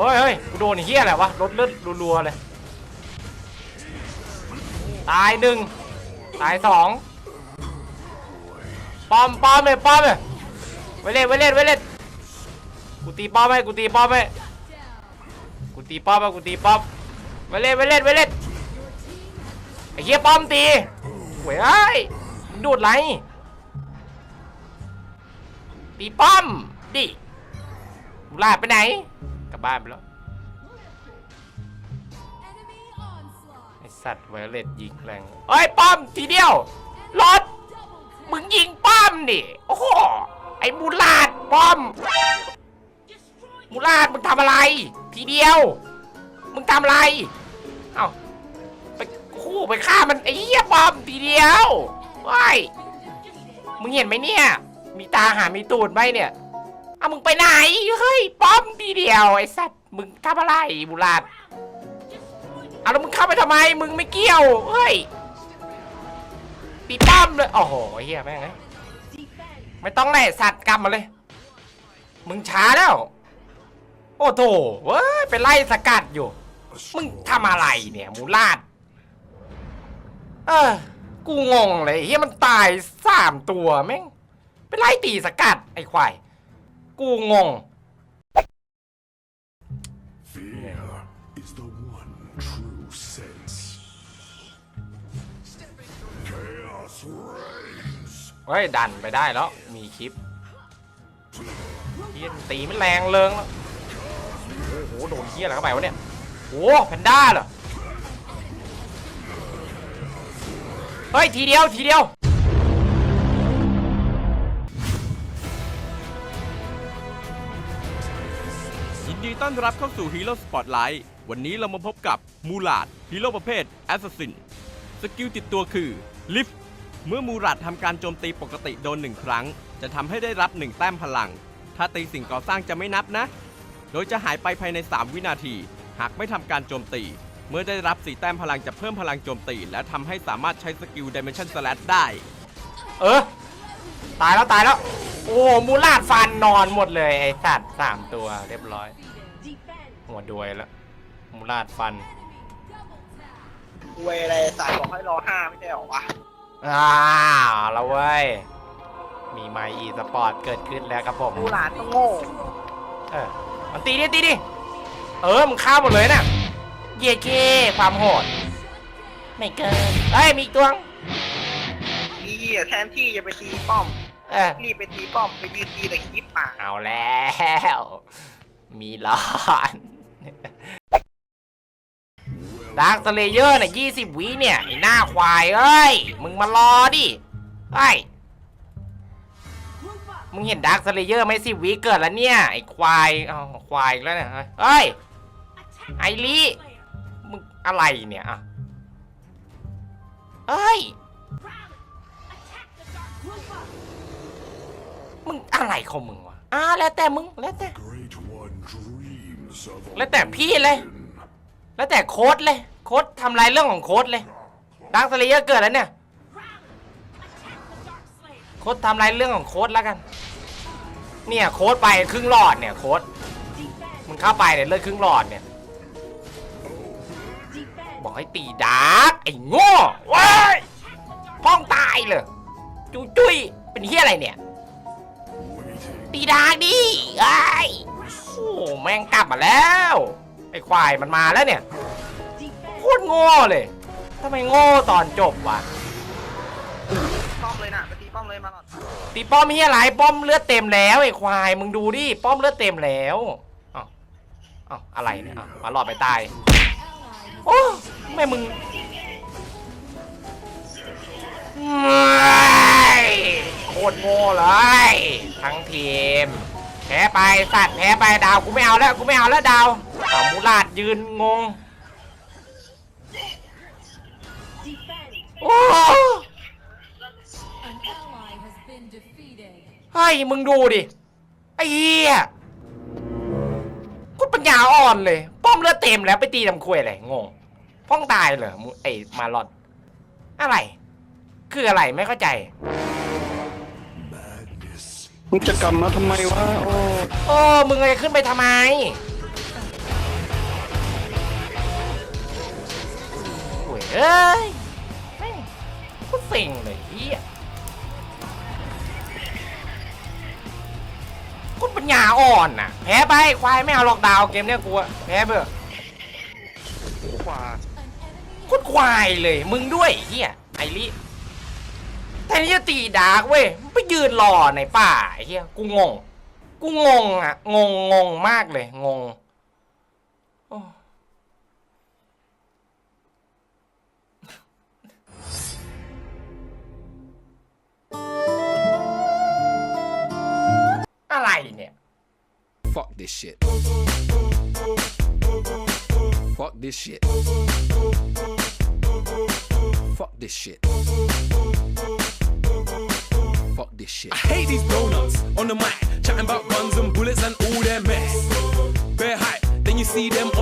เฮ้ยเฮ้ยกูโดนไอ้เฮี้ยอะไรวะรถเลือดรัวๆเลย ตายหนึ่งตายสองป้อมป้อมเลยป้อมเลยไว้เล่นไว้เล่นไว้เล่นกูตีป้อมให้กูตีป้อมให้กูตีป้อมให้กูตีป้อมไว้เล่นไว้เล่นไว้เล่นไอ้เฮี้ยป้อมตีเว้ยเอ้ดูดไรตีป้อมดิลาไปไหน บบ้านไปแล้ว ไอสัตว์ไวเลตยิงแรงเอ้ยป้อมทีเดียวรถมึงยิงป้อมดิโอ้โหไอ้มูลาดป้อม มูลาดมึงทำอะไร ทีเดียว มึงทำอะไร เอ้าไปคู่ไปฆ่ามันไอ้เหี้ยป้อมทีเดียวว้ายมึงเห็นไหมเนี่ย มีตาหามีตูดไหมเนี่ย เอามึงไปไหน เฮ้ยป้อมทีเดียวไอ้สัตว์มึงทำอะไรมูลาดเอาแล้วมึงเข้าไปทำไมมึงไม่เกี่ยว เฮ้ยตีป้อมเลย โอ้โหเฮียแม่งเอ้ยไม่ต้องแล่สัตว์กรรมมาเลย มึงช้าแล้ว โอ้โถเว้ยไปไล่สกัดอยู่ มึงทำอะไรเนี่ยมูลาดเออกูงงเลยเฮียมันตายสามตัวแม่งไปไล่ตีสกัดไอ้ควาย กูงง Fear is the one true sense. Chaos reigns. เฮ้ย ดันไปได้แล้ว มีคลิปเฮียตีไม่แรงเริงแล้ว โอ้โห โดนเฮียอะไรเข้าไปวะเนี่ย โอ้แพนด้าเหรอ เฮ้ย ทีเดียว ทีเดียว ดีต้อนรับเข้าสู่ฮีโร่สปอตไลท์วันนี้เรามาพบกับมูลาดฮีโร่ประเภทแอสซัสซินสกิลติดตัวคือลิฟเมื่อมูลาดทำการโจมตีปกติโดนหนึ่งครั้ง จะทำให้ได้รับหนึ่งแต้มพลัง ถ้าตีสิ่งก่อสร้างจะไม่นับนะ โดยจะหายไปภายใน 3 วินาที หากไม่ทำการโจมตี เมื่อได้รับ4แต้มพลังจะเพิ่มพลังโจมตี และทำให้สามารถใช้สกิล Dimension Slash ได้ เออ ตายแล้วตายแล้ว โอ้มูลาดฟันนอนหมดเลยไอ้สัตว์สามตัวเรียบร้อย หัวดวยแล้วมูลาดฟันเวอะไรสายบอกให้รอห้าไม่ใช่หรอวะอ้าวแล้วเว้ย มีไมอีสปอร์ตเกิดขึ้นแล้วครับผมดูหลานต้องโง่เออมันตีดิตีดิเออมึงฆ่าหมดเลยน่ะเย่เก้ความโหด ไม่เกินเฮ้ยมีอีกตัวงดีอะแทนที่จะไปตีป้อม เออ รีบไปตีป้อมไปยืนตีแต่คลิปป่าเอาแล้ว มีร้อนดาร์คสเลเยอร์เนี่ยยี่สิบวิเนี่ยไอ้หน้าควายเอ้ย มึงมารอดิไอ้ยมึงเห็นดาร์คสเลเยอร์ไหมสิบวิเกิดแล้วเนี่ย ไอ้ควายอ้าวควายอีกแล้วเนี่ยเฮ้ย ไอรีมึงอะไรเนี่ยอะเอ้ย มึงอะไรของมึงวะอ่าแล้วแต่มึงแล้วแต่ Great one dreams of แล้วแต่พี่เลย แล้วแต่โค้ดเลย โค้ดทำลายเรื่องของโค้ดเลยดังสเลเยอร์เกิดแล้วเนี่ย โค้ดทำลายเรื่องของโค้ดแล้วกัน เนี่ยโค้ดไปครึ่งหลอดเนี่ยโค้ดมึงเข้าไปเนี่ยเลือดครึ่งหลอดเนี่ย บอกให้ตีดาร์กไอ้โง่ว้ายพ้องตายเลยจุยจุยเป็นเฮียอะไรเนี่ย waiting. ตีดาร์กดิไอ้ยโอ้แม่งกลับมาแล้ว ไอ้ควายมันมาแล้วเนี่ยโคตรโง่เลยทำไมโง่ตอนจบวะป้อมเลยนะไปตีป้อมเลยมาหลอดตีป้อมเฮียอะไรป้อมเลือดเต็มแล้วไอ้ควายมึงดูดิป้อมเลือดเต็มแล้วเอ้าเอ้าอะไรเนี่ยเอ้ามาหลอดไปตายโอ้แม่มึงเฮ้ยโคตรโง่เลย ทั้งทีม แพ้ไปสัตว์แพ้ไปดาวกูไม่เอาแล้วกูไม่เอาแล้วดาวเอามูลาดยืนงงโอ้เฮ้ยมึงดูดิไอ้เหี้ยกูปัญญาอ่อนเลย ป้อมเลือดเต็มแล้วไปตีทำควยอะไรงงพ้องตายเหรอไอ้มาลอดอะไร คืออะไรไม่เข้าใจ มึงจะกลับมาทำไมวะโอ้โอ้ มึงจะขึ้นไปทำไม โอ้ยเอ้ยแม่งก็เซ็งเลยเฮียคุณปัญญาอ่อนน่ะ แพ้ไป ควายไม่เอาหลอกดาวเกมเนี้ยกูอะแพ้ไปเถอะขวาคุณควายเลย มึงด้วยเฮียไอริ แทนที่จะตีดาร์กเว้ยมึงไปยืนรอในป่าไอ้เฮียกูงง กูงงอะ งงงงมากเลยงงอ้อะไรเนี่ย Fuck this shit. Fuck this shit. Fuck this shit. This shit. I hate these donuts on the mic, chatting about guns and bullets and all their mess. Bare hype, then you see them